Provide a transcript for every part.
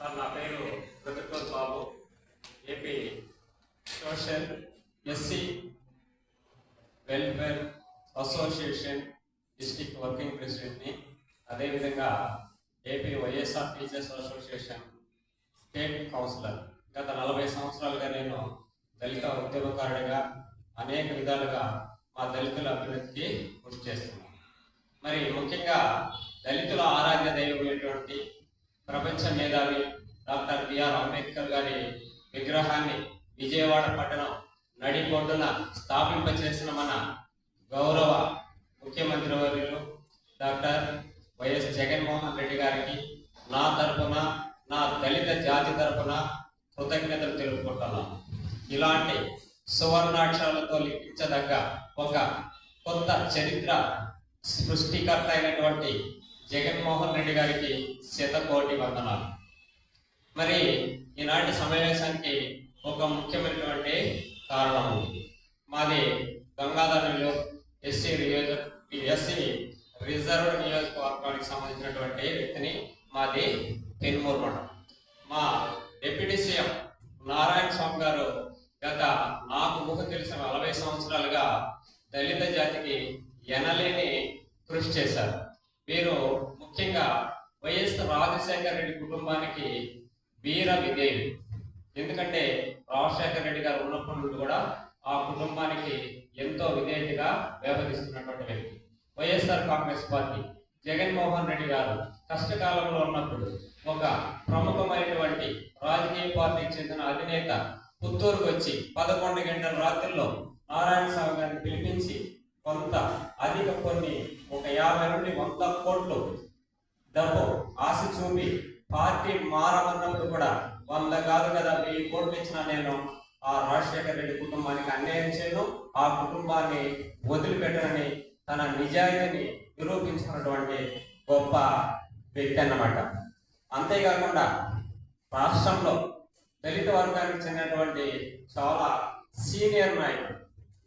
Sir నా పేరు ప్రతికోల్ Babu. AP social SC welfare association district working ప్రెసిడెంట్ని. అదేవిధంగా AP YSR teachers association state councillor. గత నలభై సంవత్సరాలుగా నేను దళిత ఉద్యమకారుడిగా అనేక విధాలుగా మా దళితుల అభివృద్ధికి కృషి చేస్తున్నాను. మరి ముఖ్యంగా దళితుల ఆరాధ్య దైవమైనటువంటి ప్రపంచ మేధావి డాక్టర్ బిఆర్ అంబేద్కర్ గారి విగ్రహాన్ని విజయవాడ పట్టణం నడిబొడ్డున స్థాపింపచేసిన మన గౌరవ ముఖ్యమంత్రి వర్యులు డాక్టర్ వైఎస్ జగన్మోహన్ రెడ్డి గారికి నా తరపున నా దళిత జాతి తరపున కృతజ్ఞతలు తెలుపుకుంటున్నాను ఇలాంటి సువర్ణాక్షరాలతో లిఖించదగ్గ ఒక కొత్త చరిత్ర సృష్టికర్త అయినటువంటి జగన్మోహన్ రెడ్డి గారికి శతకోటి వందనాలు. మరి ఈనాటి సమావేశానికి ఒక ముఖ్యమైనటువంటి కారణం ఉంది. మాది గంగాధరంలో ఎస్సీ నియోజక ఎస్సీ రిజర్వ్ నియోజకవర్గానికి సంబంధించినటువంటి వ్యక్తిని మాది పెనుమూరు మండలం. మా డిప్యూటీ సీఎం నారాయణ స్వామి గారు గత నాకు ముఖం తెలిసిన నలభై సంవత్సరాలుగా దళిత జాతికి ఎనలేని కృషి చేశారు. మీరు ముఖ్యంగా వైఎస్ రాజశేఖర రెడ్డి కుటుంబానికి వీర విధేయులు ఎందుకంటే రాజశేఖర రెడ్డి గారు ఉన్నప్పటి నుండి కూడా ఆ కుటుంబానికి ఎంతో విధేయతగా వ్యవహరిస్తున్నటువంటి వ్యక్తి. వైఎస్ఆర్ కాంగ్రెస్ పార్టీ జగన్మోహన్ రెడ్డి గారు కష్టకాలంలో ఉన్నప్పుడు ఒక ప్రముఖమైనటువంటి రాజకీయ పార్టీకి చెందిన అధినేత పుత్తూరుకు వచ్చి పదకొండు గంటల రాత్రిలో నారాయణ స్వామి గారిని పిలిపించి కొంత అధిక కొన్ని ఒక యాభై నుండి వంద కోట్లు డబ్బు ఆశ చూపి పార్టీ మారమన్నప్పుడు కూడా వంద కాదు కదా వెయ్యి కోట్లు ఇచ్చిన నేను ఆ రాజశేఖర రెడ్డి కుటుంబానికి అన్యాయం చేయను ఆ కుటుంబాన్ని వదిలిపెట్టనని తన నిజాయితీని నిరూపించుకున్నటువంటి గొప్ప వ్యక్తి అన్నమాట. అంతేకాకుండా రాష్ట్రంలో దళిత వర్గానికి చెందినటువంటి చాలా సీనియర్ నాయకుడు.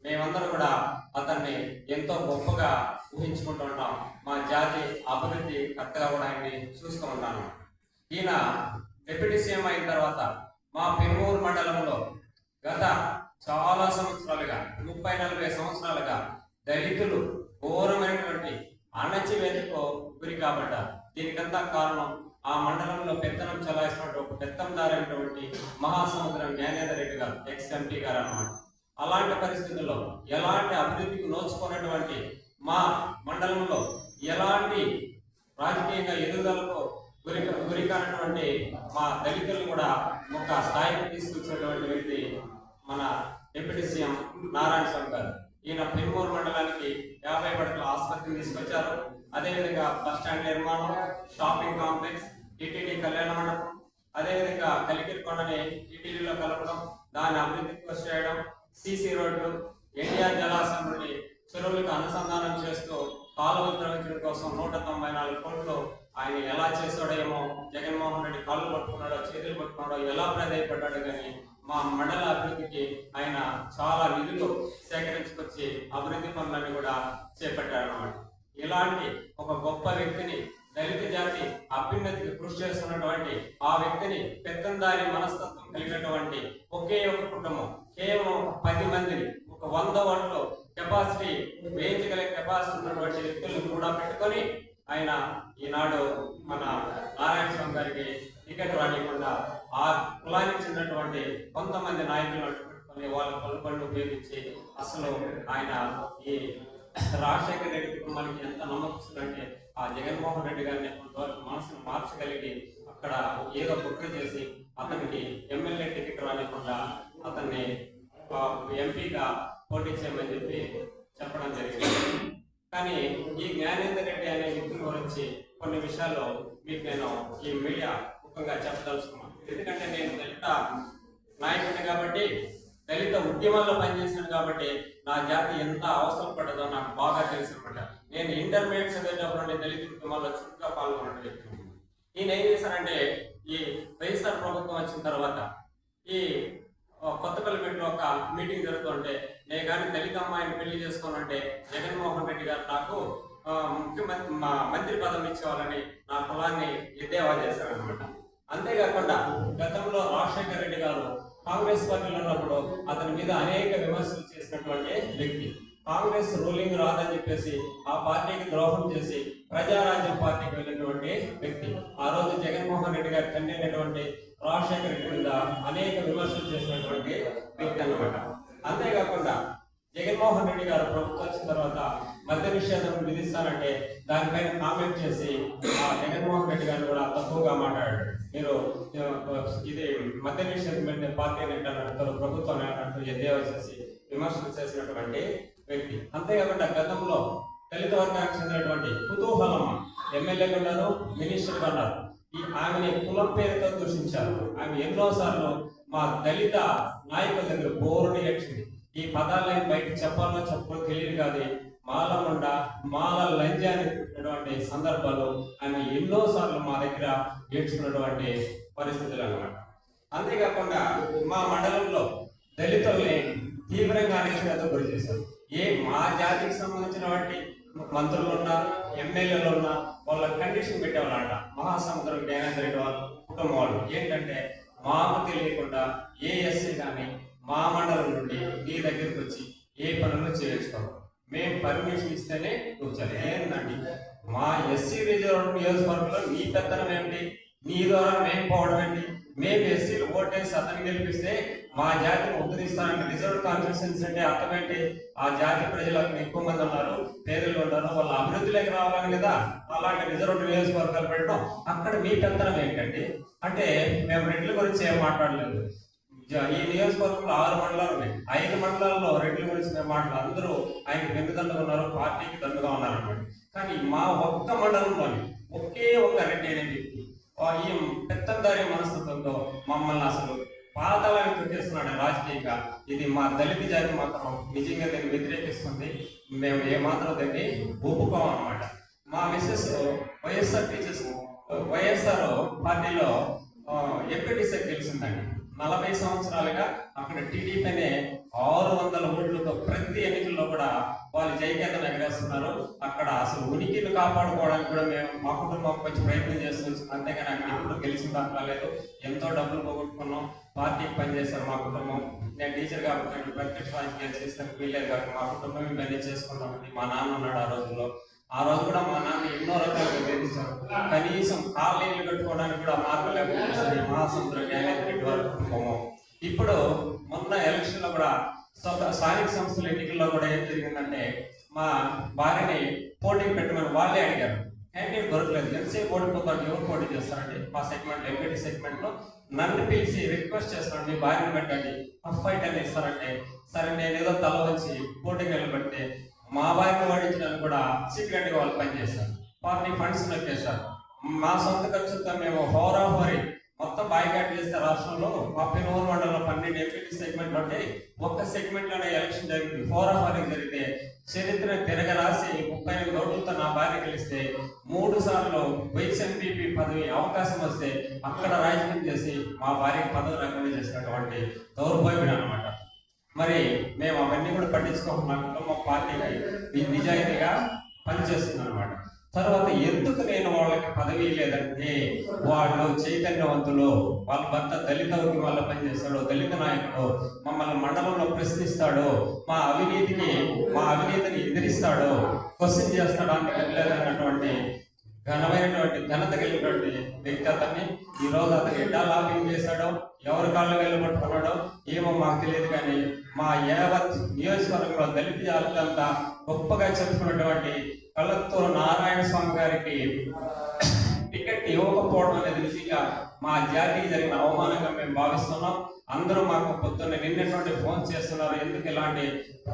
మేమందరం కూడా అతన్ని ఎంతో గొప్పగా ఊహించుకుంటూ ఉంటాం మా జాతి అభివృద్ధి కరెక్ట్గా కూడా ఆయన్ని చూస్తూ ఉంటాను. ఈయన డిప్యూటీ సీఎం అయిన తర్వాత మా పెరుమూరు మండలంలో గత చాలా సంవత్సరాలుగా ముప్పై నలభై సంవత్సరాలుగా దళితులు ఘోరమైనటువంటి అణచివేతకు గురి కాబడ్డారు. దీనికంతా కారణం ఆ మండలంలో పెత్తనం చలాయిస్తున్నటువంటి ఒక పెత్తందారైనటువంటి మహాసముద్రం జ్ఞానేందర్ రెడ్డి గారు ఎక్స్ ఎంపీ గారు అన్నమాట. అలాంటి పరిస్థితుల్లో ఎలాంటి అభివృద్ధికి నోచుకున్నటువంటి మా మండలంలో ఎలాంటి రాజకీయంగా ఎదుగుదలకు గురి గురి కానటువంటి మా దళితులను కూడా ఒక స్థాయికి తీసుకొచ్చినటువంటి వ్యక్తి మన డిప్యూటీ సీఎం నారాయణ స్వామి గారు. ఈయన పెనుమూరు మండలానికి యాభై పడకల ఆసుపత్రిని తీసుకొచ్చారు. అదేవిధంగా బస్ స్టాండ్ నిర్మాణం షాపింగ్ కాంప్లెక్స్ టీటీడీ కళ్యాణ మండపం అదేవిధంగా కలికిరి కొండని టీటీడీలో కలపడం దాన్ని అభివృద్ధికి కృషి చేయడం సీసీ రోడ్లు ఎన్టీఆర్ జలాశయం నుండి చెరువులకు అనుసంధానం చేస్తూ కాలువలు తరలించడం కోసం నూట తొంభై నాలుగు కోట్లు ఆయన ఎలా చేశాడేమో జగన్మోహన్ రెడ్డి కాళ్ళు పట్టుకున్నాడో చేతులు పట్టుకున్నాడో ఎలా ప్రదేయపడ్డాడు కానీ మా మండల అభివృద్ధికి ఆయన చాలా నిధులు సేకరించుకొచ్చి అభివృద్ధి పనులన్నీ కూడా చేపట్టాడు అన్నమాట ఇలాంటి ఒక గొప్ప వ్యక్తిని దళిత జాతి అభ్యున్నతికి కృషి చేస్తున్నటువంటి ఆ వ్యక్తిని పెత్తందారి మనస్తత్వం కలిగినటువంటి ఒకే ఒక కుటుంబం కేవలం పది మందిని ఒక వంద ఓట్లు కెపాసిటీ వేయించగలిగే కెపాసిటీ ఉన్నటువంటి వ్యక్తులను కూడా పెట్టుకొని ఆయన ఈనాడు మన నారాయణ స్వామి గారికి టికెట్ రానివ్వకుండా ఆ కులానికి చెందినటువంటి కొంతమంది నాయకులను పెట్టుకొని వాళ్ళ పలుపళ్ళు ఉపయోగించి అసలు ఆయన ఈ రాజశేఖర రెడ్డి కుటుంబానికి ఎంత నమ్మకస్తుందంటే ఆ జగన్మోహన్ రెడ్డి గారిని కొంతవరకు మనసును మార్చగలిగి అక్కడ ఏదో కుట్ర చేసి అతనికి ఎమ్మెల్యే టికెట్ రానికుండా అతన్ని ఎంపీగా పోటీ చేయమని చెప్పి చెప్పడం జరిగింది. కానీ ఈ జ్ఞానేందర్ రెడ్డి అనే వ్యక్తి గురించి కొన్ని విషయాల్లో మీకు నేను ఈ మీడియా ముఖ్యంగా చెప్పదలుచుకున్నాను. ఎందుకంటే నేను దళిత నాయకుడిని కాబట్టి దళిత ఉద్యమాల్లో పనిచేశాను కాబట్టి నా జాతి ఎంత అవసరం పడ్డదో నాకు బాగా తెలిసి అనమాట నేను ఇంటర్మీడియట్ చదివేటప్పుడు నుండి దళిత ఉద్యమాల్లో చురుగ్గా పాల్గొన్న వ్యక్తి. నేను ఏం చేశానంటే ఈ వైఎస్ఆర్ ప్రభుత్వం వచ్చిన తర్వాత ఈ కొత్తపల్లి పెట్టిన ఒక మీటింగ్ జరుగుతుంటే నేను కానీ దళిత అమ్మాయిని పెళ్ళి చేసుకోనంటే జగన్మోహన్ రెడ్డి గారు నాకు ముఖ్యమంత్రి మా మంత్రి పదం ఇచ్చేవాళ్ళని నా పొలాన్ని ఎద్దేవా చేశారనమాట అంతేకాకుండా గతంలో రాజశేఖర రెడ్డి గారు కాంగ్రెస్ పార్టీలో ఉన్నప్పుడు అతని మీద అనేక విమర్శలు చేసినటువంటి వ్యక్తి. కాంగ్రెస్ రూలింగ్ రాదని చెప్పేసి ఆ పార్టీకి ద్రోహం చేసి ప్రజారాజ్యం పార్టీకి వెళ్ళినటువంటి వ్యక్తి. ఆ రోజు జగన్మోహన్ రెడ్డి గారు కన్నైనటువంటి రాజశేఖర్ రెడ్డి అనేక విమర్శలు చేసినటువంటి వ్యక్తి అన్నమాట. అంతేకాకుండా జగన్మోహన్ రెడ్డి గారు ప్రభుత్వం వచ్చిన తర్వాత మద్య నిషేధం విధిస్తానంటే దానిపైన కామెంట్ చేసి ఆ జగన్మోహన్ రెడ్డి గారు కూడా తక్కువగా మాట్లాడాడు. మీరు ఇది మద్య నిషేధం పెట్టిన పార్టీ అంటారు ప్రభుత్వం అంటూ ఎద్దేవా చేసి విమర్శలు చేసినటువంటి వ్యక్తి. అంతేకాకుండా గతంలో దళిత వర్గానికి చెందినటువంటి కుతూహలమ్మ ఎమ్మెల్యేగా ఉన్నారు మినిస్టర్గా ఉన్నారు ఈ ఆమెని కులం పేరుతో దూషించారు. ఆమె ఎన్నో సార్లు మా దళిత నాయకుల దగ్గర బోరుని ఏడ్చింది ఈ పదాలను బయట చెప్పాలో చెప్పో తెలియదు కాదు మాలముండ మాల లంజ అనేటువంటి సందర్భాలు ఆమె ఎన్నో సార్లు మా దగ్గర ఏడ్చుకున్నటువంటి పరిస్థితులు అన్నమాట. అంతేకాకుండా మా మండలంలో దళితుల్ని తీవ్రంగా అణచివేత గురి చేశారు. ఏ మా జాతికి సంబంధించినటువంటి మంత్రులు ఉన్నా ఎమ్మెల్యేలు ఉన్నా వాళ్ళ కండిషన్ పెట్టేవాళ్ళంట. మహాసముద్రం జ్ఞానేంద్ర రెడ్డి వాళ్ళ కుటుంబం వాళ్ళు. ఏంటంటే మాకు తెలియకుండా ఏ ఎస్సీ కానీ మా మండలం నుండి నీ దగ్గరికి వచ్చి ఏ పనులు చేయించుకోవాలి మేము పర్మిషన్ ఇస్తేనే కూర్చోాలి ఏంటండి మా ఎస్సీ రిజర్వ్ నియోజకవర్గంలో నీ పెత్తనం ఏమిటి నీ ద్వారా మేము పోవడం ఏంటి? మేము ఎస్సీలు ఓటేసి అతను గెలిపిస్తే మా జాతిని ఉద్ధరిస్తానంటే రిజర్వ్ కాన్స్టిట్యూన్సీ అంటే అర్థమేంటి ఆ జాతి ప్రజలకు ఎక్కువ మంది ఉన్నారు పేదలు ఉన్నారు వాళ్ళ అభివృద్ధిలోకి రావాలని కదా? అలాంటి రిజర్వ్ నియోజకవర్గాలు పెట్టడం అక్కడ మీ పెత్తనం ఏంటండి? అంటే మేము రెడ్ల గురించి ఏం మాట్లాడలేదు. ఈ నియోజకవర్గంలో ఆరు మండలాలు ఉన్నాయి. ఐదు మండలాల్లో రెడ్ల గురించి మేము మాట్లాడు అందరూ ఆయన వెన్నుదండగా ఉన్నారు పార్టీకి దండుగా ఉన్నారు అనమాట కానీ మా ఒక్క మండలంలోని ఒకే ఒక్క రెడ్డి అనే వ్యక్తి ఈ పెత్తందారి మనస్తత్వంతో మమ్మల్ని అసలు పాతాళానికి తొక్కేస్తున్నాడు రాజకీయంగా ఇది మా దళిత జాతి మాత్రం నిజంగా దీన్ని వ్యతిరేకిస్తుంది. మేము ఏమాత్రం దీన్ని ఒప్పుకోం అనమాట మా మిస్సెస్ వైఎస్ఆర్ టీచర్స్ వైఎస్ఆర్ పార్టీలో ఎంపీటీసీ గెలిచిందండి. నలభై సంవత్సరాలుగా అక్కడ టీడీపీనే ఆరు వందల ఓట్లతో ప్రతి ఎన్నికల్లో కూడా వాళ్ళు జయకేతను ఎగరేస్తున్నారు అక్కడ అసలు ఉనికిని కాపాడుకోవడానికి కూడా మేము మా కుటుంబం కొంచెం ప్రయత్నం చేస్తున్నాం. అంతేగాని అక్కడ ఎప్పుడు గెలిచిన దాకా లేదు. ఎంతో డబ్బులు పోగొట్టుకున్నాం. పార్టీకి పనిచేశారు మా కుటుంబం. నేను టీచర్ కాబట్టి ప్రత్యక్ష రాజకీయాలు చేస్తాను. వీల్లేదు కాబట్టి మా కుటుంబం ఇవన్నీ చేసుకుంటామని మా నాన్న ఉన్నాడు ఆ రోజుల్లో. ఆ రోజు కూడా మా నాన్న ఎన్నో రకాలుగా వేధించారు కనీసం కాలనీలు కట్టుకోవడానికి కూడా మార్గం లేకపోతే మహాసముద్రం న్యాయాలయం రెడ్డి కుటుంబము ఇప్పుడు మొన్న ఎలక్షన్లో కూడా స్వ- స్థానిక సంస్థల ఎన్నికల్లో కూడా ఏం జరిగిందంటే మా భార్యని పోటీకి పెట్టమని వాళ్ళే అడిగారు. క్యాండిడేట్ దొరకలేదు? ఎంతసేపు ఓడిపోతాడు ఎవరు పోటీ చేస్తారండి మా సెగ్మెంట్ ఎంపీటీ సెగ్మెంట్లో నన్ను పిలిచి రిక్వెస్ట్ చేస్తున్నాడు మీ భార్యను పెట్టండి ఫస్ట్ ఫైట్ అని ఇస్తారంటే సరే నేను ఏదో తల వచ్చి పోటీకి వెళ్ళబట్టి మా భార్యను ఓడించడానికి కూడా సీక్రెట్గా వాళ్ళు పనిచేశారు. పార్టీ ఫండ్స్ నొక్కేశారు. మా సొంత ఖర్చులతో మేము హోరా హోరీ మొత్తం బాయ్కాట్ చేస్తే రాష్ట్రంలో ముప్పై నూరు వందల పన్నెండు ఎంపీటీ సెగ్మెంట్ ఉంటే ఒక్క సెగ్మెంట్లోనే ఎలక్షన్ జరిగింది హోరా హోరీ జరిగితే చరిత్ర తిరగరాసి ముప్పై ఎనిమిది ఓట్లతో నా భార్య గెలిస్తే మూడు సార్లు వైస్ ఎంపీపీ పదవి అవకాశం వస్తే అక్కడ రాజకీయం చేసి మా భార్యకి పదవి రాకుండా చేసినటువంటి దౌర్భాగ్యుడు అనమాట మరి మేము అవన్నీ కూడా పట్టించుకోకుండా మా పార్టీగా నిజాయితీగా పనిచేస్తుంది అనమాట తర్వాత ఎందుకు నేను వాళ్ళకి పదవి లేదంటే వాళ్ళు చైతన్యవంతులు వాళ్ళ భర్త దళిత వాళ్ళ పనిచేస్తాడు దళిత నాయకుడు మమ్మల్ని మండలంలో ప్రశ్నిస్తాడు మా అవినీతికి మా అవినీతిని ఎదిరిస్తాడు క్వశ్చన్ చేస్తాడు అంత వెళ్ళలేదన్నటువంటి ఘనమైనటువంటి ఘనత కలిగినటువంటి వ్యక్తి అతన్ని. ఈ రోజు అతను ఎట్టా లాభింగ్ చేశాడో ఎవరి కాళ్ళు వెళ్ళబట్టుకున్నాడో ఏమో మాకు తెలియదు కానీ మా యావత్ నియోజకవర్గంలో దళిత జాతులంతా గొప్పగా చెప్పుకున్నటువంటి కళ్ళత్తూరు నారాయణ స్వామి గారికి టికెట్ ఇవ్వకపోవడం అనేది నిజంగా మా జాతికి జరిగిన అవమానంగా మేము భావిస్తున్నాం. అందరూ మాకు పొద్దున్న నిన్నటువంటి ఫోన్ చేస్తున్నారు. ఎందుకు ఇలాంటి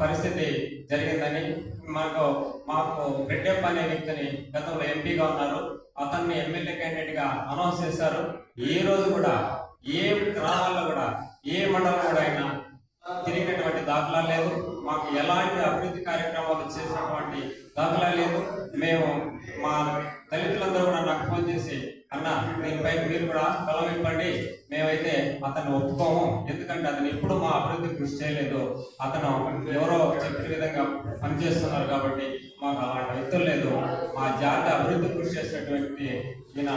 పరిస్థితి జరిగిందని? మాకు మాకు రెడ్డప్ప అనే వ్యక్తిని గతంలో ఎంపీగా ఉన్నారు. అతన్ని ఎమ్మెల్యే క్యాండిడేట్గా అనౌన్స్ చేశారు. ఏ రోజు కూడా ఏ గ్రామాల్లో కూడా ఏ మండలం కూడా అయినా తిరిగినటువంటి దాఖలా లేదు. మాకు ఎలాంటి అభివృద్ధి కార్యక్రమాలు చేసినటువంటి దాఖలా లేదు. మేము మా దళితులందరూ కూడా నాకు ఫోన్ చేసి అన్న దీనిపై మీరు కూడా బలం ఇవ్వండి. మేమైతే అతను ఒప్పుకోము. ఎందుకంటే అతను ఎప్పుడు మా అభివృద్ధి కృషి చేయలేదు. అతను ఎవరో చెప్పిన విధంగా పనిచేస్తున్నారు కాబట్టి మాకు అలాంటి వ్యక్తులు లేదు. మా జాతి అభివృద్ధి కృషి చేసినటువంటి వ్యక్తి ఈయన